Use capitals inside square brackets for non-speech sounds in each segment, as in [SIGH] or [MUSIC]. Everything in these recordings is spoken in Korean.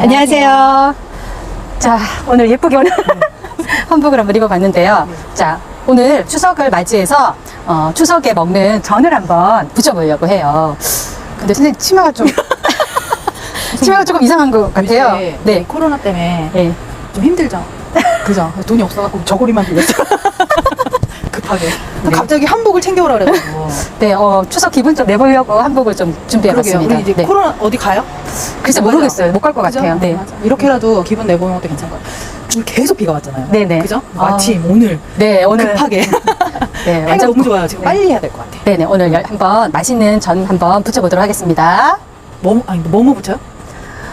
안녕하세요. 자, 오늘 예쁘게 오늘 [LAUGHS] 한복을 한번 입어봤는데요. 자, 오늘 추석을 맞이해서 어, 추석에 먹는 전을 한번 부쳐보려고 해요. 근데 선생님 치마가 좀 [LAUGHS] 치마가 조금 이상한 것 같아요. 이제 네, 코로나 때문에 네, 좀 힘들죠. 그죠? 돈이 없어갖고 저고리만 빌렸어. [LAUGHS] 급하게. 또 네. 갑자기 한복을 챙겨오라 그래가지고. 네, 어, 추석 기분 좀 내보려고 한복을 좀 그러게요. 준비해봤습니다. 우리 이제 네. 코로나 어디 가요? 글쎄. 모르겠어요. 못 갈 것 그죠? 같아요. 네, 맞아. 이렇게라도 기분 내보는 것도 괜찮은 것 같아요. 오늘 계속 비가 왔잖아요. 네네. 그죠? 아. 마침 오늘 네, 오늘 급하게. [LAUGHS] 네, 해가 완전 너무 좋아요. 지금 네. 빨리 해야 될 것 같아. 네네, 오늘 열- 한번 맛있는 전 한번 부쳐보도록 하겠습니다. 뭐, 아니, 뭐뭐 붙여요?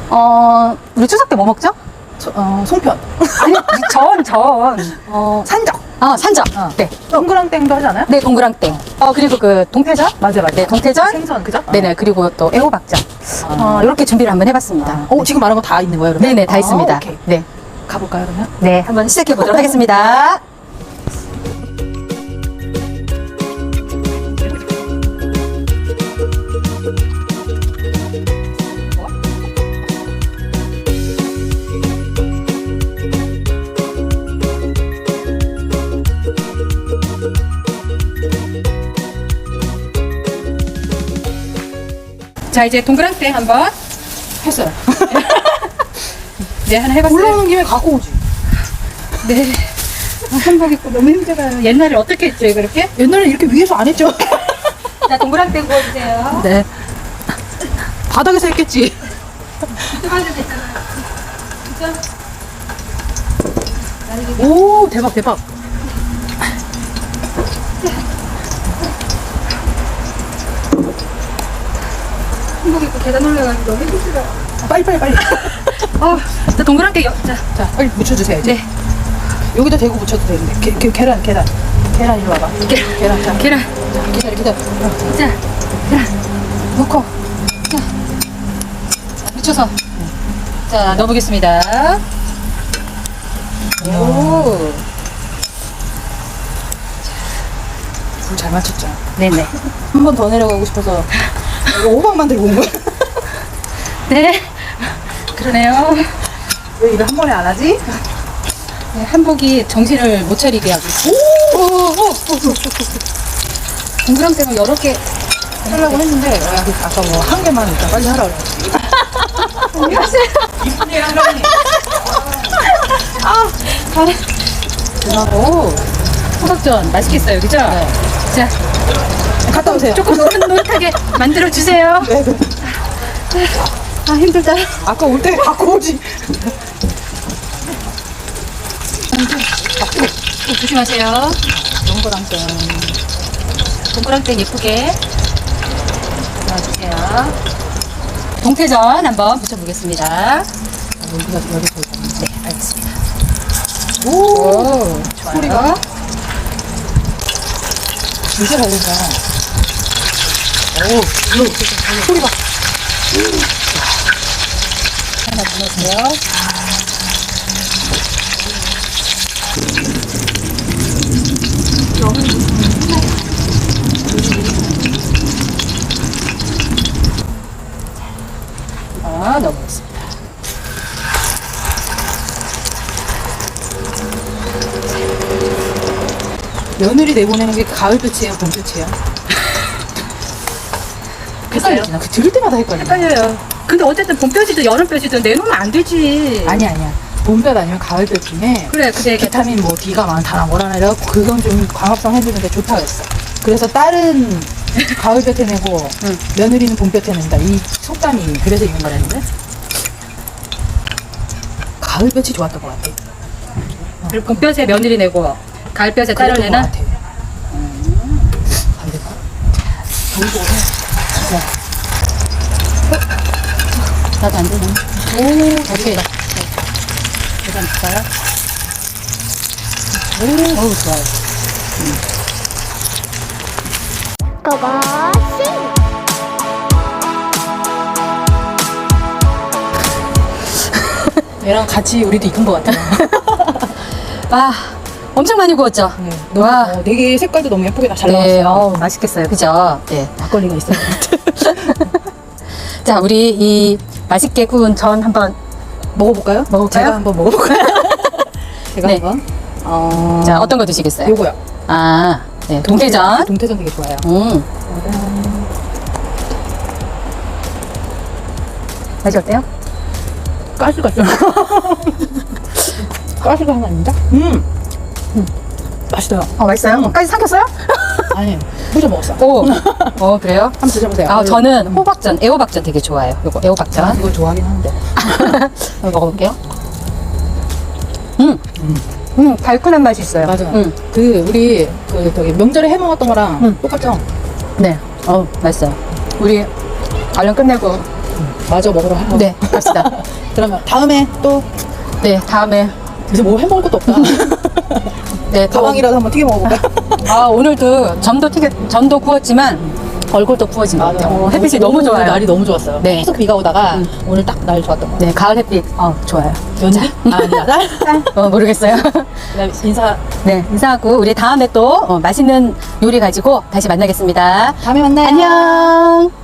어, 우리 추석 때 뭐 먹죠? 소, 어, 송편. 아니, 전, 전. 어, 산적. 어, 산적. 어. 네. 동그랑땡도 하지 않아요? 네, 동그랑땡. 어, 그리고 그 동태전? 맞아요, 맞아요. 네, 동태전. 생선, 그죠? 네네, 그리고 또 애호박전. 아. 어, 이렇게 준비를 한번 해봤습니다. 아. 어, 지금 말한 거 다 있는 거예요, 그러면? 네네, 다 아, 있습니다. 오케이. 네. 가볼까요, 그러면? 네, 한번 시작해 보도록 하겠습니다. 자, 이제 동그랑땡 한번. 했어요. 네, 하나 해봤어요. 올라오는 김에 갖고 오지. 네. 한복 입고 너무 힘들어요. 옛날에 어떻게 했죠, 그렇게? 옛날에 이렇게 위에서 안 했죠. [LAUGHS] 자, 동그랑땡 구워주세요. 네. 바닥에서 했겠지. 오, 대박, 대박. 한복 입고 계단 올라가기 너무 힘들어요. 빨리, 빨리, 빨리. [LAUGHS] 어, 자, 동그랑땡, 여, 자, 자, 빨리 묻혀주세요, 이제. 네. 여기다 대고 묻혀도 되는데. 게, 게, 계란, 계란. 계란 이리 와봐. 계란. 계란, 자. 계란, 자, 기다려, 기다려. 어, 자, 계란, 넣고, 자, 묻혀서. 자, 넣어보겠습니다. 오, 불 잘 맞췄죠. 네네. 한 번 더 내려가고 싶어서 이거 오박만 들고 온 거야. 네. 그러네요. 왜 이걸 한 번에 안 하지? 네, 한복이 정신을 못 차리게 하고 있어요. 오, 오, 오, 오, 동그랑땡을 여러 개. 하려고 했는데 어, 야, 그 아까 뭐 한 개만 일단 빨리 하라 그래. 안녕하세요. 오, 호박전 맛있겠어요, 그죠? 자, 갔다 오세요. 조금 노릇노릇하게 만들어주세요. [LAUGHS] 네, 네. 아, 힘들다. 아까 올 때 갖고 오지. 조심하세요. 동그랑땡. 동그랑땡 예쁘게 넣어주세요. 동태전 한번 붙여보겠습니다. 여기가 여기서 네, 알겠습니다. 오, 오, 소리가 잘 된다. 오, 이거 소리 봐. 하나 더 넣으세요. 아, 넣어보겠습니다. 며느리 내보내는 게 가을 끝이에요, 봄 끝이에요? [LAUGHS] 헷갈려. 그 들을 때마다 헷갈려. 헷갈려요. 근데 어쨌든 봄볕이든 여름볕이든 내놓으면 안 되지. 아니 아니야. 봄볕 아니면 가을볕 중에 그래, 근데 이게 비타민 뭐 D가 많다나 뭐라나 이래갖고 그건 좀 광합성 해주는데 좋다고 했어. 그래서 딸은 [LAUGHS] 가을볕에 내고 응. 며느리는 봄볕에 낸다. 이 속담이 그래서 있는 거라는데. 가을볕이 좋았던 것 같아. 그리고 봄볕에 며느리 내고 가을볕에 딸을 그랬던 것 내나? 같아. 음. 안 될까? 저희도 오늘 진짜 나도 안 되네. 오, 오케이. 네. 계산 볼까요? 오, 어우 좋아요. 고고싱 얘랑 같이 우리도 익은 것 같아요. 아, 엄청 많이 구웠죠? 네, 너무 와. 어, 되게 색깔도 너무 예쁘게 다 잘 네, 나왔어요. 어우, 맛있겠어요. 그죠? 네. 막걸리가 있어요. [LAUGHS] 자, 우리 이 맛있게 구운 전 한번 먹어볼까요? 먹어볼까요? 제가 한번 먹어볼까요? [LAUGHS] 제가 네. 한번. 어... 자, 어떤 거 드시겠어요? 요거요. 아, 네, 동태전. 동태전 되게 좋아요. 음. 맛이 어때요? 가시가 좀. 가시가 하나 있는데? 음. 음. 맛있어요. 어, 맛있어요? 까지 삼켰어요? [LAUGHS] 아니, 후져 먹었어. 오. 어, 그래요? 한번 드셔보세요. 아, 저는 호박전, 애호박전 되게 좋아해요. 요거, 전 애호박전. 이걸 좋아하긴 하는데. [LAUGHS] 한번 먹어볼게요. 음. 음, 달큰한 맛이 있어요. 맞아요. 음. 그, 우리, 그, 저기, 명절에 해 먹었던 거랑 음. 똑같죠? 네. 어, 맛있어요. 우리 얼른 끝내고. 마저 먹으러 하고. 네, 갑시다. [LAUGHS] 그러면 다음에 또, 네, 다음에. 이제 뭐 해 먹을 것도 없다. 네, 또- 가방이라도 한번 튀겨 먹어볼까? 아, 오늘도 전도 튀겨, 전도 구웠지만 얼굴도 구워진 것 같아요. 어, 햇빛이 너무 좋아요. 날이 너무 좋았어요. 네. 계속 비가 오다가 음. 오늘 딱 날 좋았던 거 같아요. 네, 가을 햇빛. 어, 좋아요. 연기? 아, 아니야. 날? [LAUGHS] 어, 모르겠어요. 그다음에 인사. 네, 인사하고 우리 다음에 또 어, 맛있는 요리 가지고 다시 만나겠습니다. 다음에 만나요. 안녕!